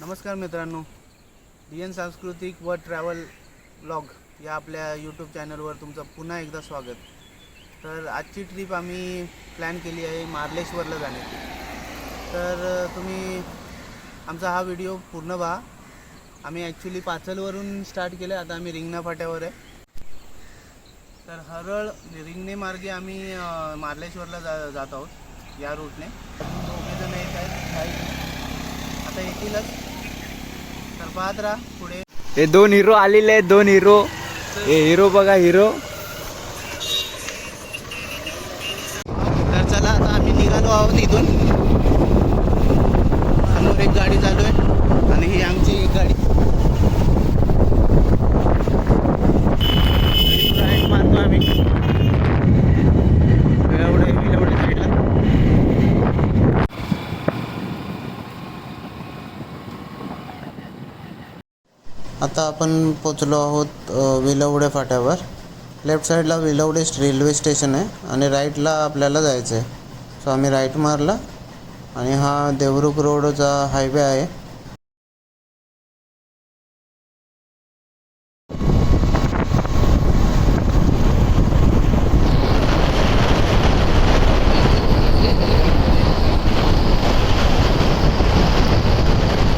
नमस्कार मित्रांनो D N सांस्कृतिक व ट्रॅव्हल ब्लॉग या आपल्या यूट्यूब चॅनलवर तुमचं पुन्हा एकदा स्वागत. तर आजची ट्रिप आम्ही प्लॅन केली आहे मार्लेश्वरला जाण्याची. तर तुम्ही आमचा हा व्हिडिओ पूर्ण पहा. आम्ही ॲक्च्युली पाचलवरून स्टार्ट केलं आता आम्ही रिंगणा फाट्यावर आहे. तर हरळ रिंगणे मार्गे आम्ही मार्लेश्वरला जा जात आहोत या रूटने दोघे जण येत आहेत आता येतीलच. पाहत राहा. पुढे हे दोन हिरो आलेले आहेत दोन हिरो हे हिरो बघा हिरो तर चला आता आम्ही निघालो आहोत इथून समोर एक गाडी चालू आहे आणि ही आमची एक गाडी इथून right मारतो आम्ही विलवडे विलवडे साईडला आता आपण पोचलो आहोत विलवडे फाट्यावर. लेफ्ट साईडला विलवडे रेल्वे स्टेशन आहे आणि राईटला आपल्याला जायचं आहे. सो आम्ही राईट मारला आणि हा देवरुख रोडचा हायवे आहे.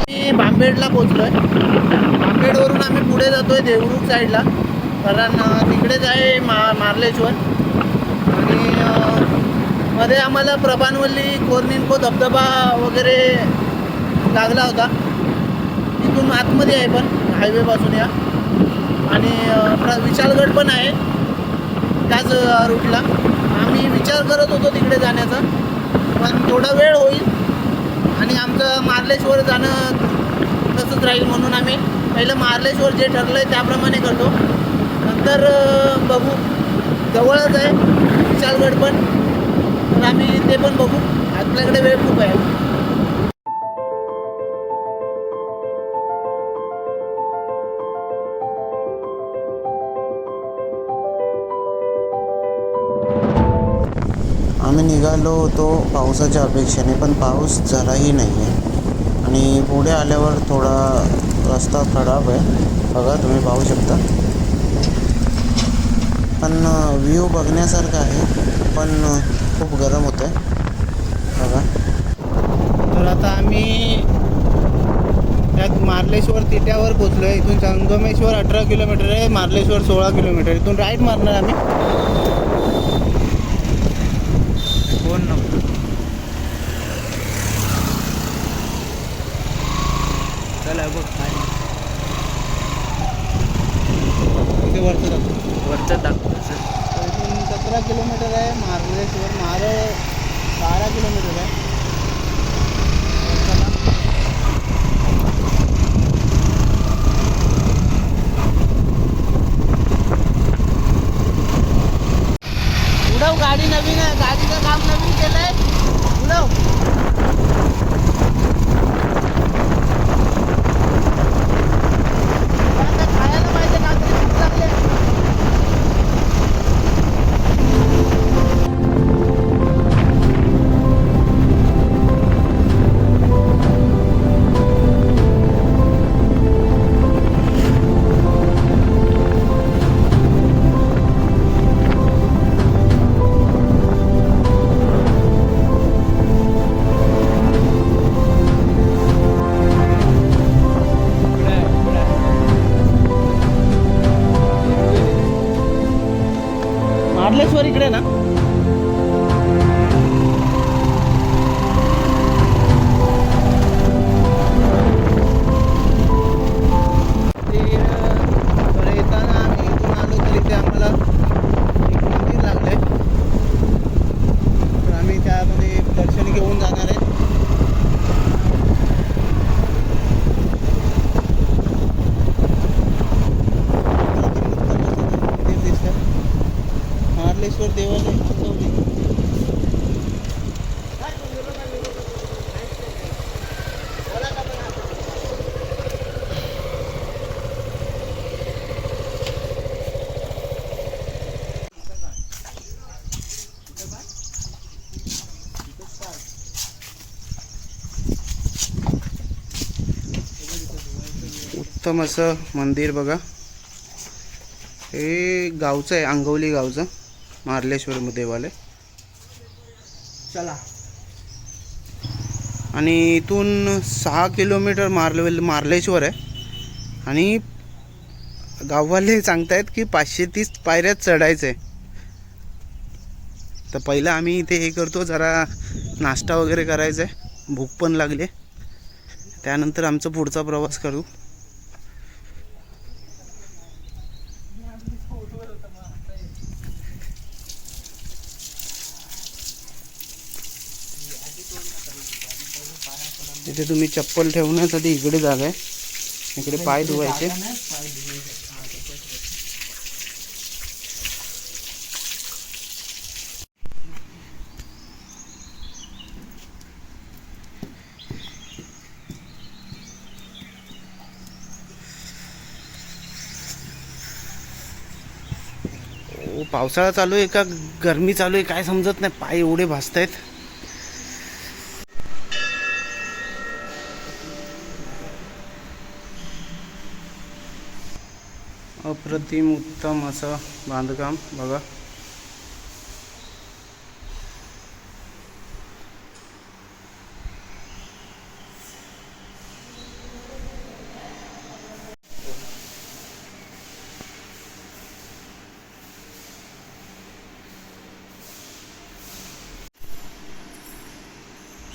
मी बांबेडला पोचलो आहे आम्ही जातोय साईडला कारण तिकडेच आहे मा मार्लेश्वर. आणि मध्ये आम्हाला प्रभानवल्ली कोरनिनको धबधबा वगैरे लागला होता. तिथून आतमध्ये आहे पण हायवेपासून या. आणि प्र विशालगड पण आहे. त्याच रूटला आम्ही विचार करत होतो तिकडे जाण्याचा. पण थोडा वेळ होईल. आणि आमचं मार्लेश्वर जाणं तसंच राहील म्हणून आम्ही पहिलं मार्लेश्वर जे ठरलं आहे त्याप्रमाणे करतो. नंतर बघू. जवळच आहे विशालगड पण. तर आम्ही ते पण बघू. आपल्याकडे वेळ खूप आहे. आम्ही निघालो होतो पावसाच्या अपेक्षेने पण पाऊस झालाही नाही आहे आणि पुढे आल्यावर थोडा रस्ता खराब आहे. बघा तुम्ही पाहू शकता. पण व्ह्यू बघण्यासारखा आहे पण खूप गरम होतं आहे बघा. तर आता आम्ही यात मार्लेश्वर तिट्यावर पोचलो आहे इथून संगमेश्वर अठरा किलोमीटर आहे मार्लेश्वर सोळा किलोमीटर. इथून राईट मारणार आम्ही. Phone number. चला बघ. वरचं जातो वरचं दाखव सर. तर सतरा किलोमीटर आहे मार्लेश्वर मारळ बारा किलोमीटर आहे. उत्तम असं मंदिर बघा. हे गावचं आहे अंगवली गावचं. मार्लेश्वर देवालय. चला. आणि इथून सहा किलोमीटर मार्ले मार्लेश्वर आहे. आणि गाववाले सांगतायत की पाचशे तीस पायऱ्यात चढायचं आहे. तर पहिलं आम्ही इथे हे करतो जरा नाश्ता वगैरे करायचा आहे. भूक पण लागली आहे. त्यानंतर आमचा पुढचा प्रवास करू. इथे तुम्ही चप्पल ठेवण्यासाठी इकडे जागा आहे. इकडे पाय धुवायचे. ओ, पावसाळा चालू आहे का? गरमी चालू आहे काय समजत नाही. पाय एवढे भासत आहेत अप्रतिम उत्तम असं बांधकाम बघा.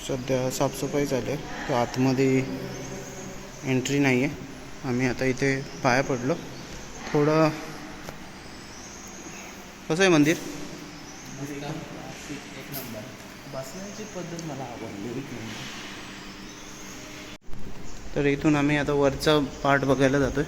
सध्या साफसफाई झाली आहे. तर आतमध्ये एंट्री नाही आहे आम्ही आता इथे पाया पडलो. थोडं कसं आहे मंदिर? एक नंबर बसण्याची पद्धत मला आवडली तर इथून आम्ही आता वरचा पार्ट बघायला जातोय.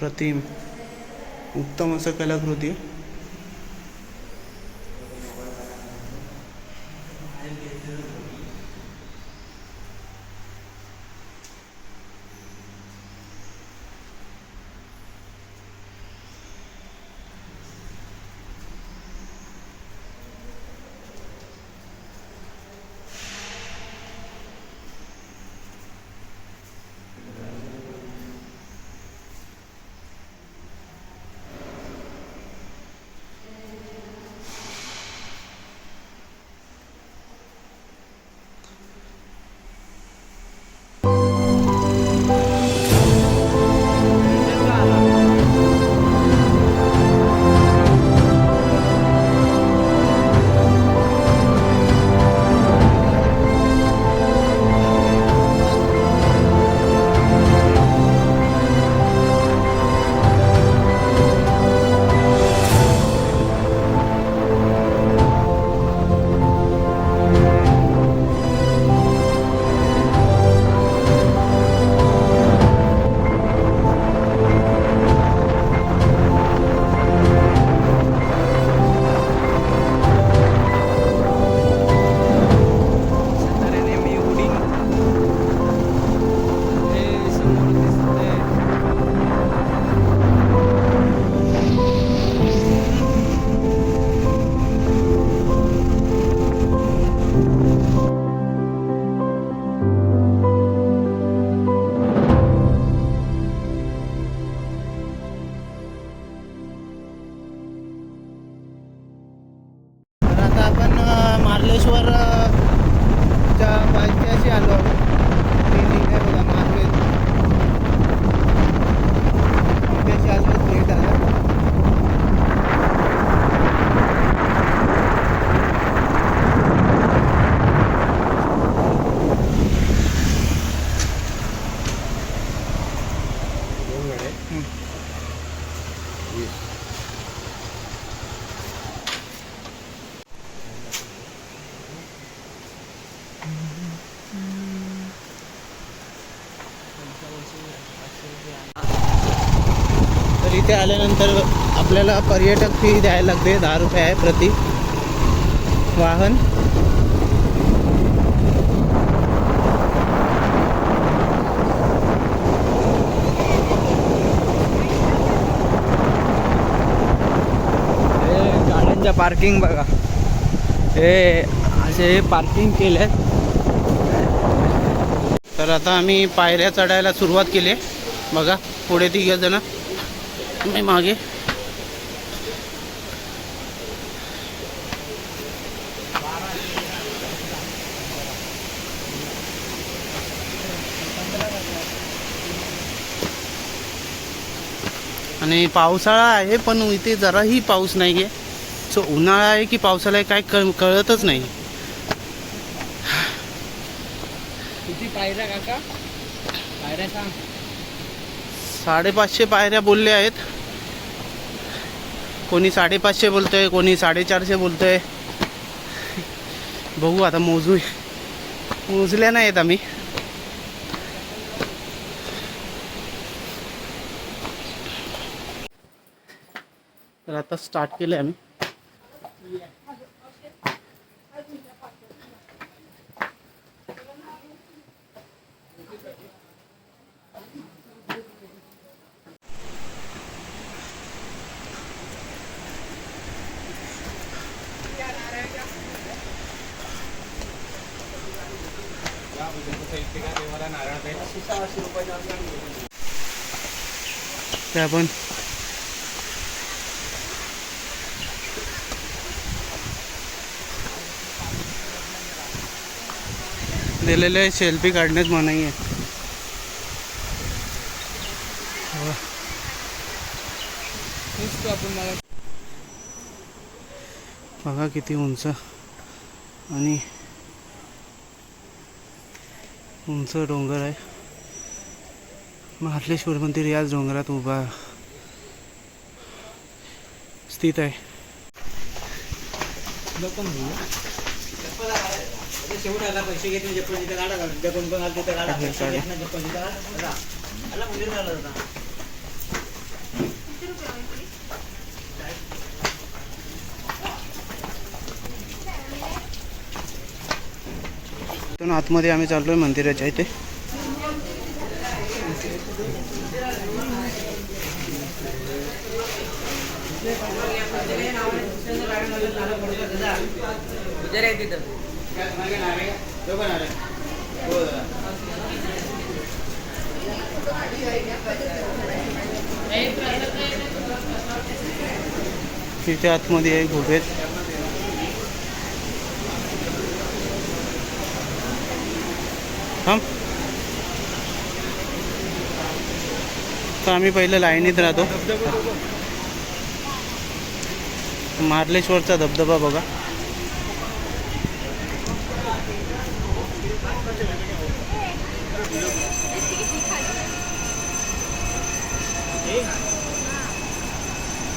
प्रतिम उत्तम असं कलाकृती. तर इथे आल्यानंतर आपल्याला पर्यटक फी द्यायला लागते दहा रुपये आहे प्रति वाहन. गाड्यांच्या पार्किंग बघा. हे असे पार्किंग केले तर आता आम्ही पायऱ्या चढायला सुरुवात केली. आहे बघा पुढे तिघ जण. मी मागे. आणि पावसाळा आहे पण इथे जराही पाऊस नाही आहे सो उन्हाळा आहे की पावसाळा आहे काय कळ कळतच नाही. किती पायऱ्या काका? पायऱ्या सांग. साडेपाचशे पायऱ्या बोलले आहेत. कोणी साडेपाचशे बोलतंय कोणी साडेचारशे बोलतंय. बघू आता मोजू मोजल्या नाहीत आम्ही. तर आता स्टार्ट केलं आम्ही. ते आपण दिलेले सेल्फी काढण्यास मनाई आहे. बघा किती उंच. आणि उंच डोंगर आहे. महाबलेश्वर मंदिर याच डोंगरात उभा स्थित आहे. आतमध्ये आम्ही चाललोय मंदिराच्या इथे. तिथे आतमध्ये आहे घोबेत तर आम्ही पहिलं लाईनीत राहतो. मार्लेश्वरचा धबधबा बघा.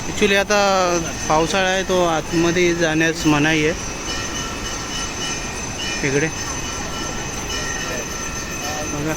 ॲक्च्युली आता पावसाळा आहे तो आतमध्ये जाण्यास मनाई आहे. इकडे. बघा.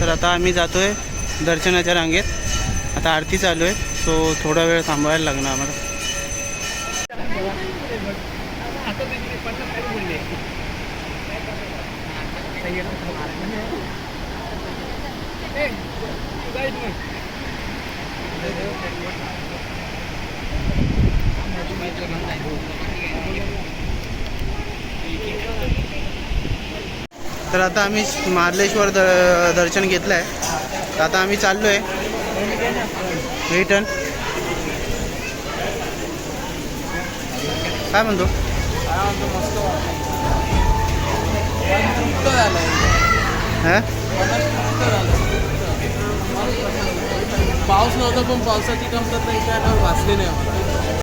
तर आता आम्ही जातोय दर्शनाच्या रांगेत. आता आरती चालू आहे सो थोडा वेळ थांबायला लागणार आम्हाला. तर आता आम्ही मार्लेश्वर द दर्शन घेतलं आहे तर आता आम्ही चाललो आहे रिटर्न काय म्हणतो? पाऊस नव्हता पण पावसाची कमतरता इथे वाचली नाही.